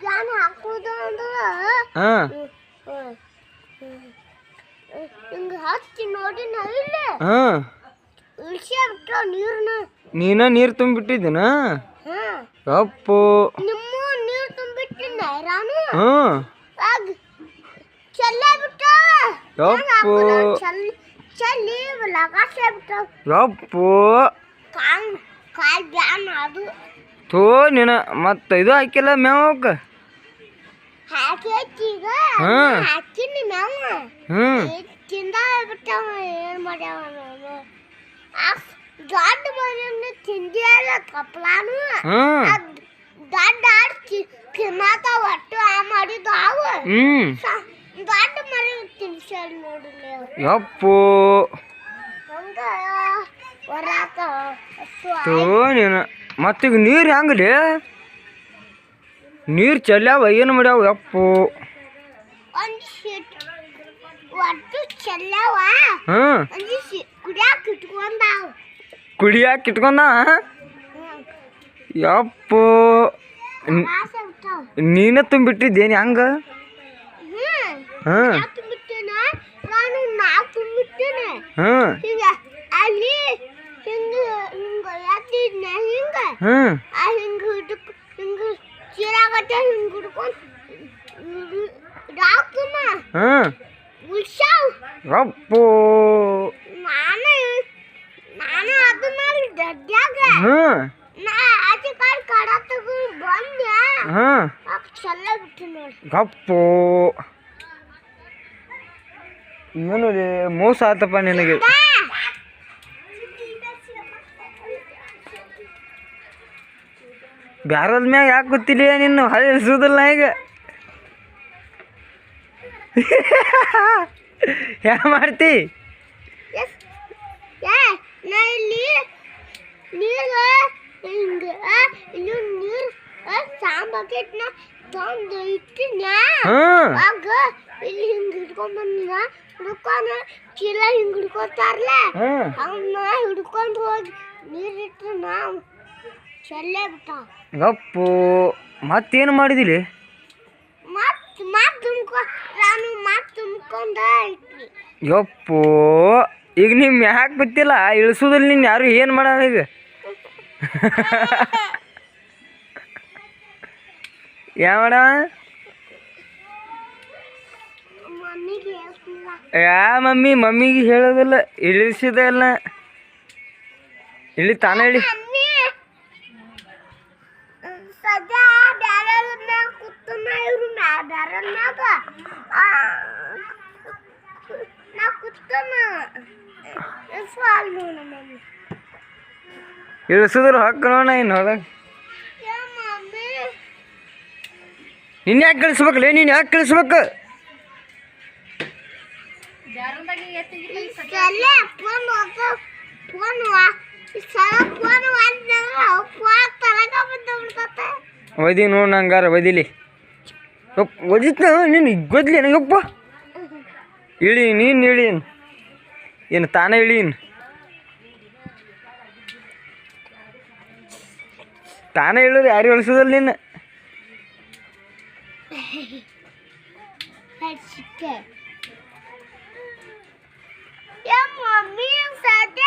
ಜಾನ ಹಾಕೋದು ಅಂದ್ರೆ ಹಾಂ. ಹಿಂಗೆ ಹಚ್ಚಿ ನೋಡಿ ನಾ ಇಲ್ಲ. ಹಾಂ. ಇಳಿಸಿ ಬಿಟ್ಟು ನೀರ್ನ. ನೀನ ನೀರು ತುಂಬಿಟ್ಟಿದ್ದೀನ? ಅಪ್ಪು. ನಿಮ್ಮ ನೀರು ತುಂಬಿಟ್ಟಿನ ರಾನು ಹಾಂ. ಆಗ ಚೆಲ್ಲ ಬಿಟ್ಟ ಯಪ್ಪು ಚೆಲ್ಲಿ ಲಗಾಸ ಬಿಟ್ಟ ಯಪ್ಪು ಕಾಲ್ ಕಾಲ್ ಬ್ಯಾನ್ ಅದು ಥೋ ನೀನ ಮತ್ತೆ ಇದು ಹಾಕಿಲ್ಲ ಮೇವಕ್ಕೆ ದೊಡ್ಡ ಮರಿಯನ್ನ ತಿಂದಿಯಲ್ಲ ಕಪ್ಲಾನು? ದೊಡ್ಡ ತಿನ್ನಾತ ಒಟ್ಟು ಆ ಮಾಡಿದ್ದು ಅವ. ದೊಡ್ಡ ಮರಿ ತಿನ್ಸಲ್ ನೋಡಿಲ್ಲ ಯಪ್ಪು. ಥೋ ನೀನ. ಮತ್ತೀಗ ನೀರು ಹೆಂಗಲಿ? ನೀರು ಚೆಲ್ಲಾವ ಏನು ಮಾಡ್ಯಾವ? ಯಪ್ಪು. ಹಾಂ. ಕುಡಿಯಾಕ ಇಟ್ಕೊಂಡ? ಯಪ್ಪು. ನೀನ ತುಂಬಿಟ್ಟಿದ್ದೇನೆ ಹಂಗ? ಹಾಂ. ಹಾಂ. ಹಾಂ ಚೀರಾಗತ್ತೆ ಹಿಂಗ ಹಿಡ್ಕೊಂಡ್ ಡಾಕ್ಟರ್ನ ಹಾಂ. ಉಳ್ಸಾವ್ ಯಪ್ಪು ನಾನು ನಾನು ಅದನ್ನ ದಡ್ಡ್ಯಾಗ ಹಾಂ. ನಾ ಆಚೆ ಕಾಲ್ ಕಡ ತಗೊಂಡ್ ಬಂದೆ. ಹಾಂ. ಅಪ್ ಚೆಲ್ಲ ಬಿಟ್ಟು ನೋಡಿ. ಗಪ್ಪು ಏನು ರೀ ಮೋಸ ಆತಪ್ಪ ನಿನಗೆ. ಬ್ಯಾರದ ಮ್ಯಾಗ ಯಾಕೆ ಗೊತ್ತಿಲ್ಲ ನಿನ್ನ ಹಳೆ ಇಳಿಸೋದಿಲ್ಲ ಈಗ? ಯಾ ಮಾಡ್ತಿ ಹಿಡ್ಕೊಂಡ್ ಹೋಗಿ ನೀರ್ ಹಿಡ್ಕೊತಾರಲ್ಲ ಹಿಡ್ಕೊಂಡ್ ಹೋಗಿ ನೀರಿಟ್ಟು ನಾವು ಗಪ್ಪು ಮತ್ತೇನು ಮಾಡಿದಿಲಿ? ಯಪ್ಪು ಈಗ ನಿಮ್ ಯಾಕೆ ಗೊತ್ತಿಲ್ಲ ಇಳಿಸೋದಿಲ್ಲ ನೀನು ಯಾರು ಏನು ಮಾಡ ಈಗ? ಯಾ ಮಾಡ? ಯಾ ಮಮ್ಮಿ ಮಮ್ಮಿಗೆ ಹೇಳೋದಿಲ್ಲ ಇಳಿಸಿದೆ ಇಲ್ಲ. ಇಳಿ ತಾನೇ ಇಳಿ. ಮಮ್ಮಿ ಸದ್ಯ ಬ್ಯಾರಲ್ ಮ್ಯಾಗ ಕೂತನ ಇವ್ರು ಮ್ಯಾ ಬ್ಯಾರಲ್ ಮ್ಯಾಗ ಆ, ನಾ ಕೂತನ ಸಾಲ್ ನೋಡ ಮಮ್ಮಿ ಇಳಿಸಿದ್ರ ಹೊಕ್ಕ ನೋಡ ಇನ್ನು ಹೊರಗೆ ಯಾ ಮಮ್ಮಿ ನಿನ್ನ ಯಾಕೆ ಕಳಿಸ್ಬೇಕಲ್ಲ ನೀನು ಯಾಕೆ ಕಳಿಸ್ಬೇಕು ಸಲ ಫೋನ್ ಹೋಗ ಫೋನ್ ವಾ ಈ ಸಲ ಫೋನ್ ಒದಿ ನೋಡಿ ಹಂಗಾರ ಒದಿಲಿ ಒದಿತ ನೀನು ಗೊದ್ಲಿ ನನಗಪ್ಪ ಇಳಿ ನೀನು ಇಳೀನು ಏನು ತಾನೇ ಇಳೀನು ತಾನೇ ಇಳಿದ್ರೆ ಯಾರು ಇಳಿಸೋದಲ್ಲ ನಿನ್ನ? ಮಮ್ಮಿ ಸಾಧ್ಯ